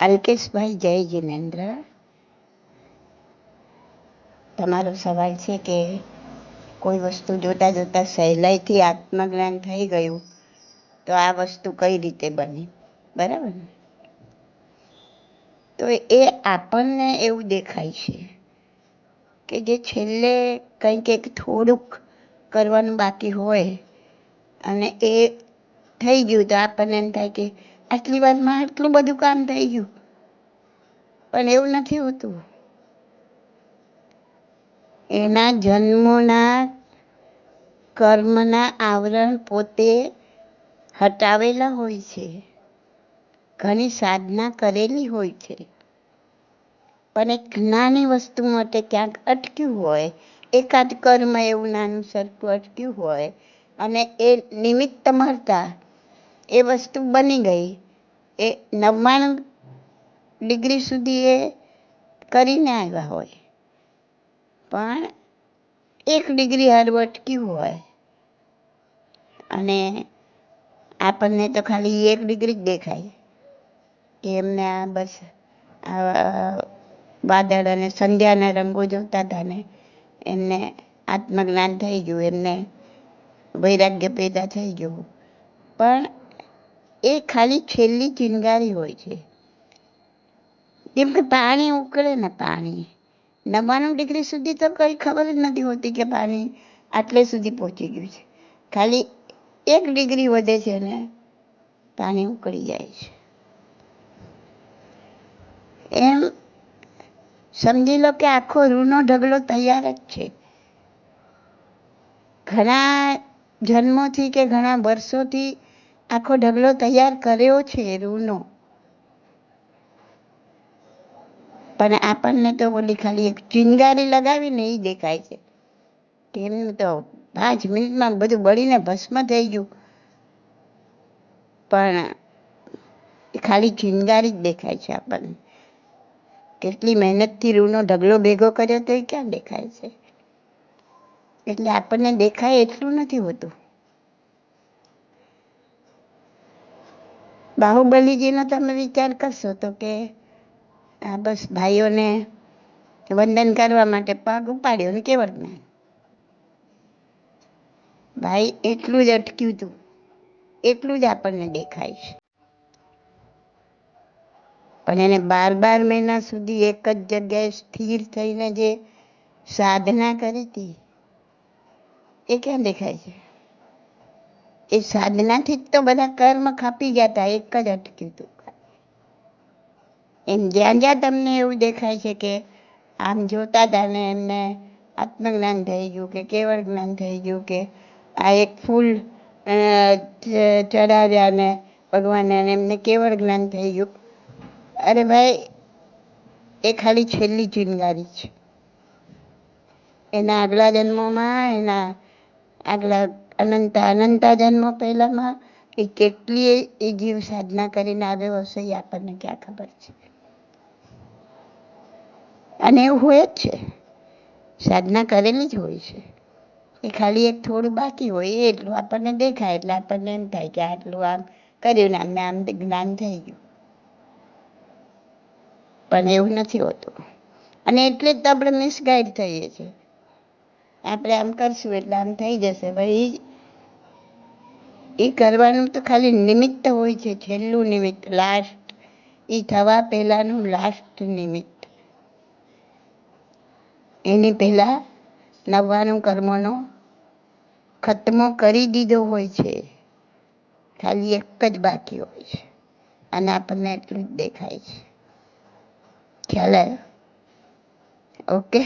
અલ્કેશભાઈ જય જિનેન્દ્ર. તમારો સવાલ છે કે કોઈ વસ્તુ જોતાં જોતાં સહેલાઈથી આત્મજ્ઞાન થઈ ગયું, તો આ વસ્તુ કઈ રીતે બની? બરાબર તો એ આપણને એવું દેખાય છે કે જે છેલ્લે કંઈક એક થોડુંક કરવાનું બાકી હોય અને એ થઈ ગયું, તો આપણને એમ થાય કે આટલી વારમાં આટલું બધું કામ થઈ ગયું. પણ એવું નથી હોતું. એના જન્મોના કર્મના આવરણ પોતે હટાવેલા હોય છે. ઘણી સાધના કરેલી હોય છે. પણ એક નાની વસ્તુ માટે ક્યાંક અટક્યું હોય, એકાદ કર્મ એવું નાનું સરખું અટક્યું હોય, અને એ નિમિત્ત મળતા એ વસ્તુ બની ગઈ. એ નવ્વાણું ડિગ્રી સુધી એ કરીને આવ્યા હોય. પણ એક ડિગ્રી હારું અટક્યું હોય? અને આપણને તો ખાલી એક ડિગ્રી જ દેખાય. કે એમને આ બસ વાદળ અને સંધ્યાના રંગો જોતા હતા ને, એમને આત્મજ્ઞાન થઈ ગયું, એમને વૈરાગ્ય પેદા થઈ ગયું. પણ એ ખાલી છેલ્લી ચિનગારી હોય છે. જેમ કે પાણી ઉકળે ને પાણી. નવ્વાણું ડિગ્રી સુધી તો કંઈ ખબર જ નથી હોતી કે પાણી આટલે સુધી પહોંચી ગયું છે. ખાલી એક ડિગ્રી વધે છે ને પાણી ઉકળી જાય છે. એમ સમજી લો કે આખો રૂનો ઢગલો તૈયાર જ છે. ઘણા જન્મોથી કે ઘણા વર્ષોથી આખો ઢગલો તૈયાર કર્યો છે રૂનો પણ આપણને તો ઓલી ખાલી એક ચિંગારી લગાવીને એ દેખાય છે. તેમનું તો પાંચ મિનિટમાં બધું બળીને ભસ્મ થઈ ગયું. પણ ખાલી ચિંગારી જ દેખાય છે આપણને. કેટલી મહેનતથી રૂનો ઢગલો ભેગો કર્યો તો એ ક્યાં દેખાય છે? એટલે આપણને દેખાય એટલું નથી હોતું. બાહુબલીજીનો તમે વિચાર કરશો તો કે આ બસ ભાઈઓને વંદન કરવા માટે પગ ઉપાડ્યો ને કેવળ જ્ઞાન ભાઈ, એટલું જ અટક્યું હતું એટલું જ આપણને દેખાય છે. પણ એને બાર બાર મહિના સુધી એક જ જગ્યાએ સ્થિર થઈને જે સાધના કરી હતી, એ ક્યાં દેખાય છે? એ સાધનાથી જ તો બધા કર્મ ખાપી ગયા હતા એક જ અટક્યું હતું એમ જ્યાં જ્યાં તમને એવું દેખાય છે કે આમ જોતા તાને એમને આત્મજ્ઞાન થઈ ગયું કે કેવળ જ્ઞાન થઈ ગયું કે આ એક ફૂલ ચડાવ્યા ને ભગવાને એમને કેવળ જ્ઞાન થઈ ગયું. અરે ભાઈ, એ ખાલી છેલ્લી ચિનગારી છે. એના આગલા જન્મોમાં, એના આગલા અનંત, અનંતા જન્મો પહેલામાં એ કેટલી એ જીવ સાધના કરીને આવ્યો હશે એ આપણને ક્યાં ખબર છે? અને એવું હોય જ છે. સાધના કરેલી જ હોય છે. એ ખાલી એક થોડું બાકી હોય એટલું આપણને દેખાય, એટલે આપણને એમ થાય કે આટલું આમ કર્યું ને અમને આમ જ્ઞાન થઈ ગયું. પણ એવું નથી હોતું. અને એટલે જ આપણે મિસગાઈડ થઈએ છીએ. આપણે આમ કરશું એટલે આમ થઈ જશે. ભાઈ એ કરવાનું તો ખાલી નિમિત્ત હોય છે. છેલ્લું નિમિત્ત લાસ્ટ એ થવા પહેલાંનું લાસ્ટ નિમિત્ત. એની પહેલાં નવ્વાણું કર્મનો ખતમો કરી દીધો હોય છે. ખાલી એક જ બાકી હોય છે. અને આપણને એટલું જ દેખાય છે. ખ્યાલ આવ્યો? ઓકે.